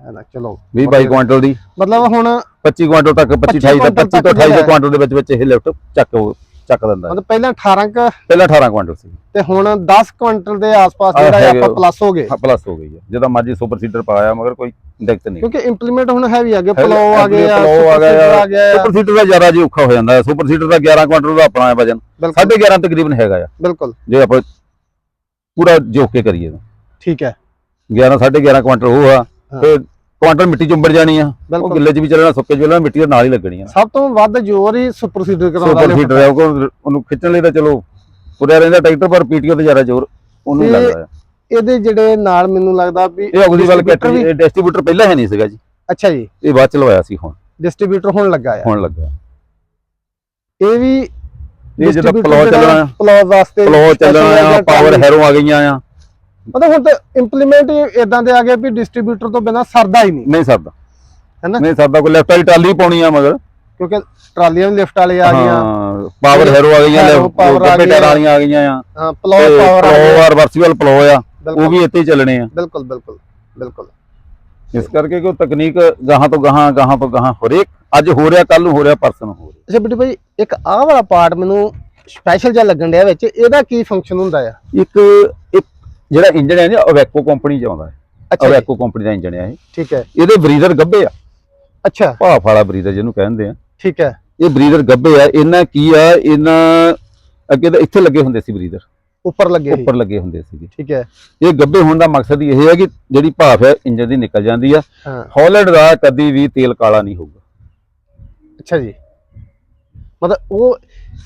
ਹੈ ਚਲੋ 20 22 ਕੁਆਂਟਲ ਦੀ। ਮਤਲਬ ਹੁਣ 25 ਕੁਆਂਟਲ ਤੱਕ 25 28 ਕੁਆਂਟਲ ਤੱਕ 25 ਤੋਂ ਤੱਕ 28 ਕੁਆਂਟਲ ਦੇ ਵਿੱਚ ਵਿੱਚ ਇਹ ਲਿਫਟ ਚੱਕ ਚੱਕ ਦਿੰਦਾ ਹੈ। ਮਤਲਬ ਪਹਿਲਾਂ 18 ਕ ਪਹਿਲਾਂ 18 ਕੁਆਂਟਲ ਸੀ। ਤੇ ਹੁਣ 10 ਕੁਇੰਟਲ ਦੇ ਆਸ-ਪਾਸ ਜਿਹੜਾ ਹੈ ਆਪਾਂ। ਪਲੱਸ ਹੋ ਗਏ। ਪਲੱਸ ਹੋ ਗਈ ਹੈ। ਜਦੋਂ ਮਰਜ਼ੀ ਸੁਪਰ ਸੀਡਰ ਪਾਇਆ ਮਗਰ ਕੋਈ ਦਿੱਕਤ ਨਹੀਂ। ਕਿਉਂਕਿ ਇੰਪਲੀਮੈਂਟ ਹੁਣ ਹੈਵੀ ਆ ਗਏ ਪਲੋ ਆ ਗਏ ਆ ਪਲੋ ਆ ਗਿਆ। ਸੁਪਰ ਸੀਡਰ ਦਾ ਜ਼ਿਆਦਾ ਜੀ ਔਖਾ ਹੋ ਜਾਂਦਾ। ਹੈ ਸੁਪਰ ਸੀਡਰ ਦਾ 11 ਕੁਆਂਟਲ ਦਾ ਆਪਣਾ ਹੈ ਵਜਨ। ਬਿਲਕੁਲ। 11.5 ਤਕਰੀਬਨ ਹੈਗਾ ਆ। ਬਿਲਕੁਲ। ਜੇ ਆਪਾਂ ਪੂਰਾ ਜੋਕ ਕੇ ਕਰੀਏ ਤਾਂ। ਠੀਕ ਹੈ। 11 11.5 ਕੁਆਂਟਲ ਉਹ ਆ ਹਾਂ। ਤੇ ਕੁਆਂਟਲ ਮਿੱਟੀ ਚੁੰਬੜ ਜਾਣੀ ਆ ਉਹ ਬਿਲਕੁਲ। ਗਿੱਲੇ 'ਚ ਵੀ ਚੱਲਣਾ ਸੁੱਕੇ 'ਚ ਵੀ ਚੱਲਣਾ ਮਿੱਟੀ ਦੇ ਨਾਲ ਹੀ ਲੱਗਣੀ ਆ। ਸਭ ਤੋਂ ਵੱਧ ਜ਼ੋਰ ਹੀ ਸੁਪਰ ਸੀਡਰ ਕਰਾਉਂਦਾ ਸੁਪਰ ਸੀਡਰ ਹੈ ਉਹ ਉਹਨੂੰ ਖਿੱਚਣ ਲਈ ਤਾਂ ਚਲੋ ਤੁਰਿਆ ਰਹਿੰਦਾ ਟਰੈਕਟਰ ਪਰ ਪੀਟੀਓ ਤੇ ਜ਼ਿਆਦਾ ਜ਼ੋਰ ਉਹਨੂੰ ਹੀ ਤੇ ਲੱਗਦਾ ਆ। ਇਹਦੇ ਜਿਹੜੇ ਨਾਲ ਮੈਨੂੰ ਲੱਗਦਾ ਵੀ ਇਹ ਅਗਲੀ ਵਾਲ distributor ਵੀ- ਇਹ ਡਿਸਟ੍ਰੀਬਿਊਟਰ ਪਹਿਲਾਂ ਹੈ ਨਹੀਂ ਸੀਗਾ ਜੀ। ਅੱਛਾ ਜੀ। ਇਹ ਬਾਅਦ ਚ ਲਵਾਇਆ ਸੀ ਹੁਣ। ਡਿਸਟ੍ਰੀਬਿਊਟਰ ਹੁਣ ਲੱਗਾ ਆ। ਹੁਣ ਲੱਗਾ। ਇਹ ਵੀ ਇਹ ਜਦੋਂ distributor ਪਲੋ ਜਿਹੜਾ ਚੱਲਣਾ ਪਲੋ ਵਾਸਤੇ ਪਲੋ special ਚੱਲਣਾ ਆ ਪਾਵਰ ਟਰਾਲੀ। ਹੈਰੋ ਆ ਗਈਆਂ ਆ। ਮਤਲਬ ਹੁਣ ਤਾਂ ਇੰਪਲੀਮੈਂਟ ਇਦਾਂ ਦੇ ਆ ਗਏ ਵੀ ਡਿਸਟ੍ਰੀਬਿਊਟਰ ਤੋਂ ਬਿਨਾ ਸਰਦਾ ਹੀ ਨਹੀਂ। ਨਹੀਂ ਸਰਦਾ। ਹੈਨਾ? ਨਹੀਂ ਸਰਦਾ ਕੋਈ ਲੈਫਟ ਵਾਲੀ ਟਰਾਲੀ ਪਾਉਣੀ ਆ ਮਗਰ। ਕਿਉਂਕਿ ਟਰਾਲੀਆਂ ਵੀ ਲਿਫਟ ਵਾਲੇ ਆ ਗਈਆਂ। ਹਾਂ ਪਾਵਰ ਹੈਰੋ ਆ ਗਈਆਂ ਗੱਬੇ ਗਈਆਂ। ਟਾਇਰਾਂ ਵਾਲੀਆਂ ਆ ਗਈਆਂ ਆ। ਹਾਂ ਪਲੋ ਪਾਵਰ ਆ ਪਲੋ ਗਏ ਆ ਰਿਵਰਸੀਬਲ ਪਲੋ ਆ। ਉਹ ਵੀ ਇੱਥੇ ਹੀ ਚੱਲਣੇ ਆ। ਬਿਲਕੁਲ ਬਿਲਕੁਲ ਬਿਲਕੁਲ। ਇਸ ਕਰਕੇ ਕੋਈ ਤਕਨੀਕ ਗਾਹਾਂ ਤੋਂ ਗਾਹਾਂ ਗਾਹਾਂ ਤੋਂ ਗਾਹਾਂ ਹਰੇਕ ਅੱਜ ਹੋ ਰਿਹਾ ਕੱਲ ਨੂੰ ਹੋ ਰਿਹਾ ਪਰਸਨ ਹੋ ਰਿਹਾ। ਅੱਛਾ ਬਿੱਟੂ ਭਾਈ ਇੱਕ ਆਹ ਵਾਲਾ ਪਾਰਟ ਮੈਨੂੰ ਸਪੈਸ਼ਲ ਜਿਹਾ ਲੱਗਣ ਡਿਆ ਵਿੱਚ। ਇਹਦਾ ਕੀ ਫੰਕਸ਼ਨ ਹੁੰਦਾ ਆ? ਇੱਕ ਇੱਕ ਜਿਹੜਾ ਇੰਜਨ ਹੈ ਨਾ ਅਵੈਕੋ ਕੰਪਨੀ ਚ ਆਉਂਦਾ ਹੈ। ਅਵੈਕੋ ਕੰਪਨੀ ਦਾ ਇੰਜਨ ਹੈ ਇਹ। ਠੀਕ ਹੈ। ਇਹਦੇ ਬਰੀਦਰ ਗੱਬੇ ਆ। ਅੱਛਾ। ਭਾਫ ਵਾਲਾ ਬਰੀਦਰ ਜਿਹਨੂੰ ਕਹਿੰਦੇ ਆ। ਠੀਕ ਹੈ। ਇਹ ਬਰੀਦਰ ਗੱਬੇ ਆ। ਇਹਨਾਂ ਕੀ ਆ? ਇਹਨਾਂ ਅੱਗੇ ਤਾਂ ਇੱਥੇ ਲੱਗੇ ਹੁੰਦੇ ਸੀ ਬਰੀਦਰ ਉੱਪਰ ਲੱਗੇ ਉੱਪਰ ਲੱਗੇ ਹੁੰਦੇ ਸੀਗੇ। ਠੀਕ ਹੈ। ਇਹ ਗੱਬੇ ਹੋਣ ਦਾ ਮਕਸਦ ਇਹ ਹੈ ਕਿ ਜਿਹੜੀ ਭਾਫ ਹੈ ਇੰਜਨ ਦੀ ਨਿਕਲ ਜਾਂਦੀ ਆ। ਹਾਲੈਂਡ ਦਾ ਕਦੀ ਵੀ ਤੇਲ ਕਾਲਾ ਨਹੀਂ ਹੋਊਗਾ। ਅੱਛਾ ਜੀ। ਮਤਲਬ ਉਹ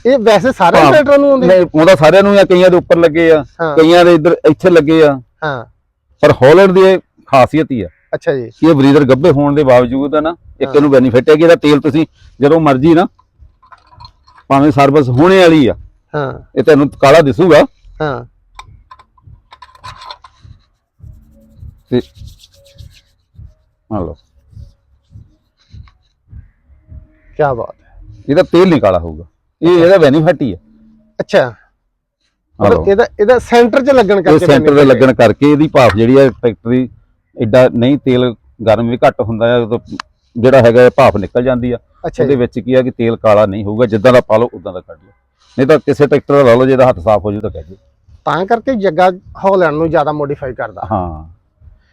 ਇਹ ਵੈਸੇ ਸਾਰੇ ਹਾਂ। ਟਰੈਕਟਰਾਂ ਨੂੰ ਆਉਂਦੇ? ਨਹੀਂ ਉਹਦਾ ਸਾਰਿਆਂ ਨੂੰ ਆ ਕਈਆਂ ਦੇ ਉੱਪਰ ਲੱਗੇ ਆ ਹਾਂ। ਕਈਆਂ ਦੇ ਇੱਧਰ ਇੱਥੇ ਲੱਗੇ ਆ। ਹਾਂ। ਪਰ ਹਾਲੈਂਡ ਦੀ ਇਹ ਖਾਸੀਅਤ ਹੀ ਆ ਅੱਛਾ ਜੀ। ਕਿ ਇਹ ਬਰੀਦਰ ਗੱਬੇ ਹੋਣ ਦੇ ਬਾਵਜੂਦ ਆ ਨਾ ਇੱਕ ਹਾਂ। ਇਹਨੂੰ ਬੈਨੀਫਿਟ ਹੈ ਕਿ ਇਹਦਾ ਤੇਲ ਤੁਸੀਂ ਜਦੋਂ ਮਰਜ਼ੀ ਨਾ ਭਾਵੇਂ ਸਰਵਿਸ ਹੋਣੇ ਵਾਲੀ ਆ ਹਾਂ। ਇਹ ਤੈਨੂੰ ਕਾਲਾ ਦਿਸੂਗਾ। ਹਾਂ। ਤੇ ਮੰਨ ਲਓ। ਕੀ ਬਾਤ ਹੈ। ਇਹਦਾ ਤੇਲ ਨਹੀਂ ਕਾਲਾ ਹੋਊਗਾ। ਇਹ ਇਹਦਾ ਬੈਨੀਫਿਟ ਹੀ ਆ। ਅੱਛਾ। ਮਤਲਬ ਇਹਦਾ ਇਹਦਾ ਸੈਂਟਰ 'ਚ ਲੱਗਣ ਇਹ ਕਰਕੇ ਸੈਂਟਰ ਦੇ ਲੱਗਣ ਕਰਕੇ ਇਹਦੀ ਭਾਫ ਜਿਹੜੀ ਹੈ ਟਰੈਕਟਰ ਦੀ ਐਡਾ ਨਹੀਂ ਤੇਲ ਗਰਮ ਵੀ ਘੱਟ ਹੁੰਦਾ ਹੈ ਉਦੋਂ ਜਿਹੜਾ ਹੈਗਾ ਹੈ ਭਾਫ ਨਿਕਲ ਜਾਂਦੀ ਆ। ਉਹਦੇ ਜੀ। ਵਿੱਚ ਕੀ ਆ ਕਿ ਤੇਲ ਕਾਲਾ ਨਹੀਂ ਹੋਊਗਾ ਜਿੱਦਾਂ ਦਾ ਪਾ ਲਓ ਉਦਾਂ ਦਾ ਕੱਢ ਲਓ। ਨਹੀਂ ਤਾਂ ਕਿਸੇ ਟਰੈਕਟਰ ਦਾ ਲਾ ਲਓ ਜਿਹਦਾ ਹੱਥ ਸਾਫ਼ ਹੋ ਜੂ ਤਾਂ ਕਹਿ ਦਿਓ। ਤਾਂ ਕਰਕੇ ਜੱਗਾ ਹੌਲੈਂਡ ਨੂੰ ਜ਼ਿਆਦਾ ਮੋਡੀਫਾਈ ਕਰਦਾ। ਹਾਂ।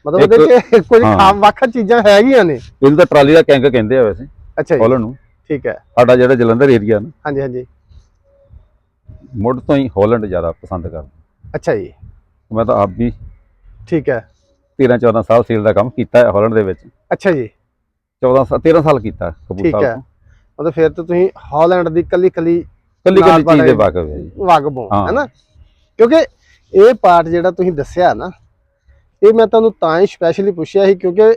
ਮਤਲਬ ਉਹਦੇ 'ਚ ਕੁਝ ਹਾਂ। ਖਾਸ ਵੱਖ ਚੀਜ਼ਾਂ ਹੈਗੀਆਂ ਨੇ। ਇਹਨੂੰ ਤਾਂ ਟਰਾਲੀ ਦਾ ਕੈਂਕ ਕਹਿੰਦੇ ਆ ਵੈਸੇ ਅੱਛਾ ਜੀ। ਹਾਲੈਂਡ ਨੂੰ। ਠੀਕ ਹੈ। ਸਾਡਾ ਜਿਹੜਾ ਜਲੰਧਰ ਏਰੀਆ ਨਾ ਹਾਂਜੀ ਹਾਂਜੀ। ਮੁੱਢ ਤੋਂ ਹੀ ਹਾਲੈਂਡ ਜ਼ਿਆਦਾ ਪਸੰਦ ਕਰਦਾ। ਅੱਛਾ ਜੀ। ਮੈਂ ਤਾਂ ਆਪ ਵੀ ਠੀਕ ਹੈ। 13 14 ਸਾਲ ਸੇਲ ਦਾ ਕੰਮ ਕੀਤਾ ਹੈ ਹਾਲੈਂਡ ਦੇ ਵਿੱਚ। ਅੱਛਾ ਜੀ। 14 ਸਾਲ 13 ਸਾਲ ਕੀਤਾ ਕਪੂਰ ਠੀਕ ਹੈ। ਮਤਲਬ ਫਿਰ ਤਾਂ ਤੁਸੀਂ ਹਾਲੈਂਡ ਦੀ ਕੱਲੀ ਕੱਲੀ ਕੱਲੀ ਨਾਲ ਕੱਲੀ ਚੀਜ਼ ਦੇ ਵਾਕਫ ਹੈ ਜੀ। ਵਾਗਬੋ ਹਾਂ। ਹੈਨਾ ਕਿਉਂਕਿ ਇਹ ਪਾਰਟ ਜਿਹੜਾ ਤੁਸੀਂ ਦੱਸਿਆ ਨਾ ਇਹ ਮੈਂ ਤੁਹਾਨੂੰ ਤਾਂ ਹੀ ਸਪੈਸ਼ਲੀ ਪੁੱਛਿਆ ਸੀ ਕਿਉਂਕਿ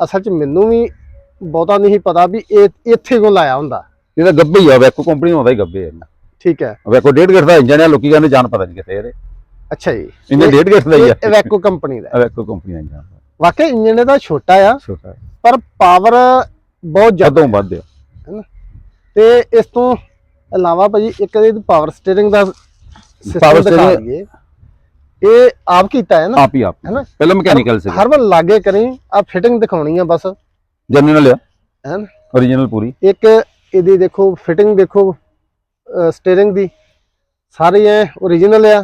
ਅਸਲ 'ਚ ਮੈਨੂੰ ਵੀ ਬਹੁਤਾ ਨਹੀਂ ਪਤਾ ਵੀ ਇਹ ਇੱਥੇ ਕੋ ਲਾਇਆ ਹੁੰਦਾ। ਇਹਦਾ ਗੱਬੇ ਹੀ ਆ ਵੈਕੋ ਕੰਪਨੀ ਆਉਂਦਾ ਹੀ ਗੱਬੇ ਆ ਠੀਕ ਹੈ। ਵੈਕੋ ਡੇਢ ਗਿੱਟ ਦਾ ਇੰਜਨ ਆ ਲੋਕੀ ਕਹਿੰਦੇ ਜਾਨ ਪਤਾ ਨਹੀਂ ਕਿੱਥੇ ਇਹਦੇ। ਅੱਛਾ ਜੀ। ਇੰਜਨ ਡੇਢ ਗਿੱਟ ਦਾ ਹੀ ਆ। ਇਹ ਵੈਕੋ ਕੰਪਨੀ ਦਾ। ਹੈ। ਵੈਕੋ ਕੰਪਨੀ ਦਾ ਇੰਜਨ ਵਾਕਈ ਇੰਜਨ ਇਹਦਾ ਛੋਟਾ ਆ ਛੋਟਾ ਹੈ। ਪਰ ਪਾਵਰ ਬਹੁਤ ਜ਼ਿਆਦਾ ਜਦੋਂ ਵੱਧ ਆ। ਤੇ ਇਸ ਤੋਂ ਇਲਾਵਾ ਭਾਜੀ ਇੱਕ ਇਹਦੀ ਪਾਵਰ ਸਟੀਅਰਿੰਗ ਦਾ steering- ਦਈਏ। ਇਹ ਆਪ ਕੀਤਾ ਹੈ ਨਾ ਆਪ ਹੀ ਆਪ ਹੈ। ਨਾ? ਪਹਿਲਾਂ ਮਕੈਨੀਕਲ ਸੀ ਹਰ ਵਾਰ ਲਾਗੇ ਕਰੀ ਆ ਫਿਟਿੰਗ ਦਿਖਾਉਣੀ ਆ ਬਸ। ਜਨਰਲ ਆ ਹੈਨ origignal ਪੂਰੀ? ਇੱਕ ਇਹਦੀ ਦੇਖੋ ਫਿਟਿੰਗ ਦੇਖੋ ਸਟੀਅਰਿੰਗ ਦੀ। ਸਾਰੇ ਐ origignal ਆ।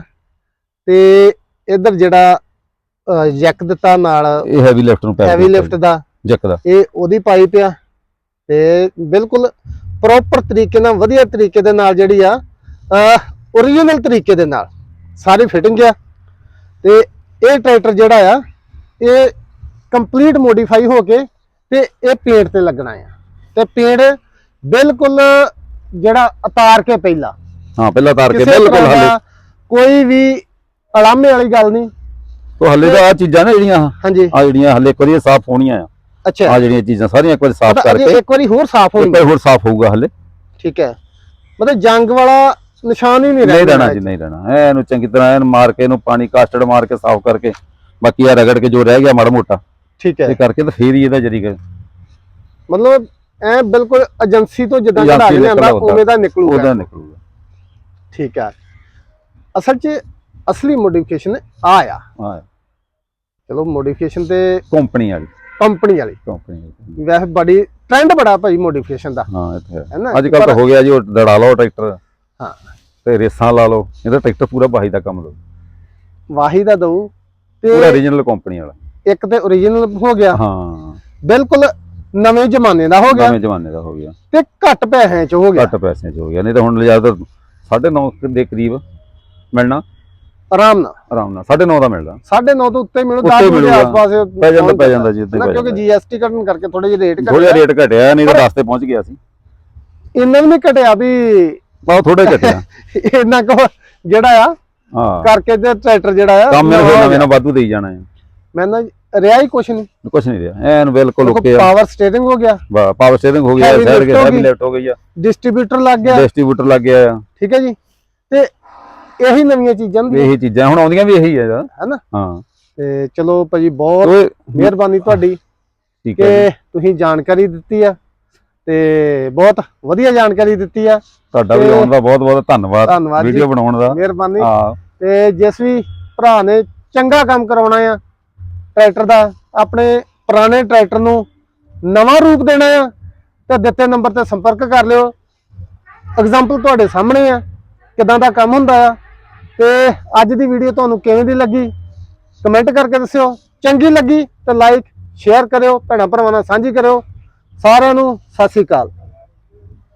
ਤੇ ਇਧਰ ਜਿਹੜਾ ਜੈਕ ਦਿੱਤਾ ਨਾਲ ਇਹ ਹੈਵੀ ਲਿਫਟ ਨੂੰ ਪੈਰ ਹੈਵੀ ਲਿਫਟ ਦਾ। ਜੱਕ ਦਾ। ਇਹ ਉਹਦੀ ਪਾਈਪ ਆ। ਤੇ ਬਿਲਕੁਲ ਪ੍ਰੋਪਰ ਤਰੀਕੇ ਨਾਲ ਵਧੀਆ ਤਰੀਕੇ ਦੇ ਨਾਲ ਜਿਹੜੀ ਆ origignal ਤਰੀਕੇ ਦੇ ਨਾਲ ਸਾਰੀ ਫਿਟਿੰਗ ਆ। ਤੇ ਇਹ ਟਰੈਕਟਰ ਜਿਹੜਾ ਆ ਇਹ ਕੰਪਲੀਟ ਮੋਡੀਫਾਈ ਹੋ ਕੇ ਤੇ ਇਹ ਪੇਂਟ ਤੇ ਲੱਗਣਾ ਆ। ਤੇ ਪੇਂਟ ਬਿਲਕੁਲ ਜਿਹੜਾ ਉਤਾਰ ਕੇ ਪਹਿਲਾਂ। ਹਾਂ ਪਹਿਲਾਂ ਤਾਰ ਕੇ ਬਿਲਕੁਲ ਹੱਲੇ। ਦਾ ਕੋਈ ਵੀ ਅਲਾਮੇ ਵਾਲੀ ਗੱਲ ਨਹੀਂ। ਉਹ ਹੱਲੇ ਤਾਂ ਆ ਚੀਜ਼ਾਂ ਨੇ ਜਿਹੜੀਆਂ ਹਾਂਜੀ। ਆ ਜਿਹੜੀਆਂ ਹੱਲੇ ਇੱਕ ਵਾਰੀ ਸਾਫ਼ ਹੋਣੀਆਂ ਆ। ਅੱਛਾ। ਆ ਜਿਹੜੀਆਂ ਚੀਜ਼ਾਂ ਸਾਰੀਆਂ ਇੱਕ ਵਾਰੀ ਸਾਫ਼ ਕਰਕੇ। ਇੱਕ ਵਾਰੀ ਹੋਰ ਸਾਫ਼ ਇੱਕ ਹੋਣੀ ਵਾਰ ਹੋਰ ਸਾਫ਼ ਹੋਊਗਾ ਹੱਲੇ। ਠੀਕ ਹੈ। ਮਤਲਬ ਜੰਗ ਵਾਲਾ ਨਿਸ਼ਾਨ ਹੀ ਨਹੀਂ ਨਹੀਂ ਰਹਿਣਾ ਜੀ ਨਹੀਂ ਰਹਿਣਾ। ਐ ਇਹਨੂੰ ਚੰਗੀ ਤਰ੍ਹਾਂ ਐਨ ਮਾਰ ਕੇ ਇਹਨੂੰ ਪਾਣੀ ਕਾਸਟਡ ਮਾਰ ਕੇ ਸਾਫ਼ ਕਰਕੇ। ਬਾਕੀ ਆ ਰਗੜ ਕੇ ਜੋ ਰਹਿ ਗਿਆ ਮਾੜਾ ਮੋਟਾ। ਠੀਕ ਹੈ। ਇਹ ਕਰਕੇ ਤੇ ਫੇਰ ਹੀ ਇਹਦਾ ਜਰੀ ਕਰ ਮਤਲਬ ਐ ਬਿਲਕੁਲ ਏਜੰਸੀ ਤੋਂ ਜਿੱਦਾਂ ਕਢਾ ਕੇ ਲਿਆਂਦਾ। ਉਵੇਂ ਦਾ ਨਿਕਲੂਗਾ। ਉਹਦਾ ਨਿਕਲੂਗਾ। ਠੀਕ ਹੈ। ਅਸਲ 'ਚ ਅਸਲੀ ਮੋਡੀਫਿਕੇਸ਼ਨ ਆ ਆ। ਹਾਂ ਚਲੋ ਮੋਡੀਫਿਕੇਸ਼ਨ ਤੇ ਕੰਪਨੀ ਵਾਲੀ। ਕੰਪਨੀ ਵਾਲੀ। ਕੰਪਨੀ ਵਾਲੀ। ਵੈਸੇ ਬੜੀ ਟ੍ਰੈਂਡ ਬੜਾ ਭਾਈ ਮੋਡੀਫਿਕੇਸ਼ਨ ਦਾ। ਹਾਂ ਇੱਥੇ ਹੈ। ਹੈ ਨਾ? ਅੱਜ ਕੱਲ ਤਾਂ ਹੋ ਗਿਆ ਜੀ ਉਹ ਦੜਾ ਲਓ ਟਰੈਕਟਰ। ਹਾਂ। ਤੇ ਰੇਸਾਂ ਲਾ ਲਓ। ਇਹਦਾ ਟਰੈਕਟਰ ਪੂਰਾ ਬਾਈ ਦਾ ਕੰਮ ਦੋ ਵਾਹੀ ਦਾ ਦਊ ਪੂਰਾ ਤੇ ਓਰੀਜਨਲ ਕੰਪਨੀ ਵਾਲਾ। ਇੱਕ ਤੇ ਓਰੀਜਨਲ ਹੋ ਗਿਆ। ਹਾਂ। ਬਿਲਕੁਲ ਨਵੇਂ ਜ਼ਮਾਨੇ ਦਾ ਹੋ ਗਿਆ। ਨਵੇਂ ਜ਼ਮਾਨੇ ਦਾ ਹੋ ਗਿਆ। ਤੇ ਘੱਟ ਪੈਸਿਆਂ 'ਚ ਹੋ ਗਿਆ। ਘੱਟ ਪੈਸਿਆਂ 'ਚ ਹੋ ਗਿਆ। ਨਹੀਂ ਤਾਂ ਹੁਣ ਜ਼ਿਆਦਾ 9.5 ਦੇ ਕਰੀਬ ਮਿਲਣਾ। ਆਰਾਮ ਨਾਲ। ਆਰਾਮ ਨਾਲ। 9.5 ਦਾ ਮਿਲਦਾ। 9.5 ਤੋਂ ਉੱਤੇ ਮਿਲੂ। ਉੱਤੇ 10 ਦੇ ਮਿਲੂਗਾ। ਆਸ-ਪਾਸ ਪੈ ਜਾਂਦਾ ਪੈ ਜਾਂਦਾ। ਜੀ ਪੈ ਕਿਉਂਕਿ ਜੀਐਸਟੀ ਕੱਟਣ ਕਰਕੇ ਥੋੜੇ ਜਿਹੇ ਰੇਟ ਥੋੜਾ ਜਿਹਾ ਘਟਿਆ ਰੇਟ ਘਟਿਆ ਨਹੀਂ ਤਾਂ ਰਸਤੇ ਪਹੁੰਚ ਗਿਆ ਸੀ। ਇੰਨਾ ਵੀ ਨਹੀਂ ਘਟਿਆ ਵੀ ਬਹੁਤ ਥੋੜਾ ਘਟਿਆ ਇੰਨਾ ਕੋ ਜਿਹੜਾ ਆ ਹਾਂ। ਕਰਕੇ ਤੇ ਟਰੈਕਟਰ ਜਿਹੜਾ ਆ ਕੰਮ ਨਵਾਂ। ਨਾਲ ਵਾਧੂ ਦੇਈ ਜਾਣਾ ਹੈ। ਮੈਂ ਨਾ ਰਿਹਾ ਹੀ ਕੁਛ ਨਹੀਂ। ਕੁਝ ਨਹੀਂ ਰਿਹਾ। ਐਨ ਬਿਲਕੁਲ ਓਕੇ ਆ ਪਾਵਰ ਸਟੀਅਰਿੰਗ ਹੋ ਗਿਆ। ਪਾਵਰ ਸਟੀਅਰਿੰਗ ਹੋ ਗਿਆ ਸਾਈਡ ਕੇ ਹੈਵੀ। ਲਿਫਟ ਹੋ ਗਈ ਆ। ਡਿਸਟ੍ਰੀਬਿਊਟਰ ਲੱਗ ਗਿਆ। ਡਿਸਟ੍ਰੀਬਿਊਟਰ ਲੱਗ ਗਿਆ ਆ। ਠੀਕ ਹੈ ਜੀ। ਤੇ ਇਹੀ ਨਵੀਆਂ ਚੀਜ਼ਾਂ ਹੁੰਦੀਆਂ। ਇਹੀ ਚੀਜ਼ਾਂ ਹੁਣ ਆਉਂਦੀਆਂ ਵੀ ਇਹੀ ਆ ਹੈਨਾ? ਹਾਂ। ਤੇ ਚਲੋ ਭਾਜੀ ਬਹੁਤ ਮਿਹਰਬਾਨੀ ਤੁਹਾਡੀ ਠੀਕ ਹੈ ਤੁਸੀਂ ਜਾਣਕਾਰੀ ਦਿੱਤੀ ਆ ਤੇ ਬਹੁਤ ਵਧੀਆ ਜਾਣਕਾਰੀ ਦਿੱਤੀ ਆ। ਤੁਹਾਡਾ ਵੀ ਆਉਣ ਦਾ ਬਹੁਤ ਬਹੁਤ ਧੰਨਵਾਦ। ਵੀਡੀਓ ਬਣਾਉਣ ਦਾ। ਮਿਹਰਬਾਨੀ। ਹਾਂ। ਤੇ ਜਿਸ ਵੀ ਭਰਾ ਨੇ ਚੰਗਾ ਕੰਮ ਕਰਾਉਣਾ ਆ ਟਰੈਕਟਰ ਦਾ, ਆਪਣੇ ਪੁਰਾਣੇ ਟਰੈਕਟਰ ਨੂੰ ਨਵਾਂ ਰੂਪ ਦੇਣਾ ਆ, ਤੇ ਦਿੱਤੇ ਨੰਬਰ ਤੇ ਸੰਪਰਕ ਕਰ ਲਿਓ। ਐਗਜ਼ਾਮਪਲ ਤੁਹਾਡੇ ਸਾਹਮਣੇ ਆ, ਕਿਦਾਂ ਦਾ ਕੰਮ ਹੁੰਦਾ ਆ, ਤੇ ਅੱਜ ਦੀ ਵੀਡੀਓ ਤੁਹਾਨੂੰ ਕਿਵੇਂ ਦੀ ਲੱਗੀ? ਕਮੈਂਟ ਕਰਕੇ ਦੱਸਿਓ। ਚੰਗੀ ਲੱਗੀ ਤਾਂ ਲਾਈਕ ਸ਼ੇਅਰ ਕਰਿਓ, ਭੈਣਾਂ ਭਰਾਵਾਂ ਨਾਲ ਸਾਂਝੀ ਕਰਿਓ। ਸਾਰਿਆਂ ਨੂੰ ਸਤਿ ਸ੍ਰੀ ਅਕਾਲ।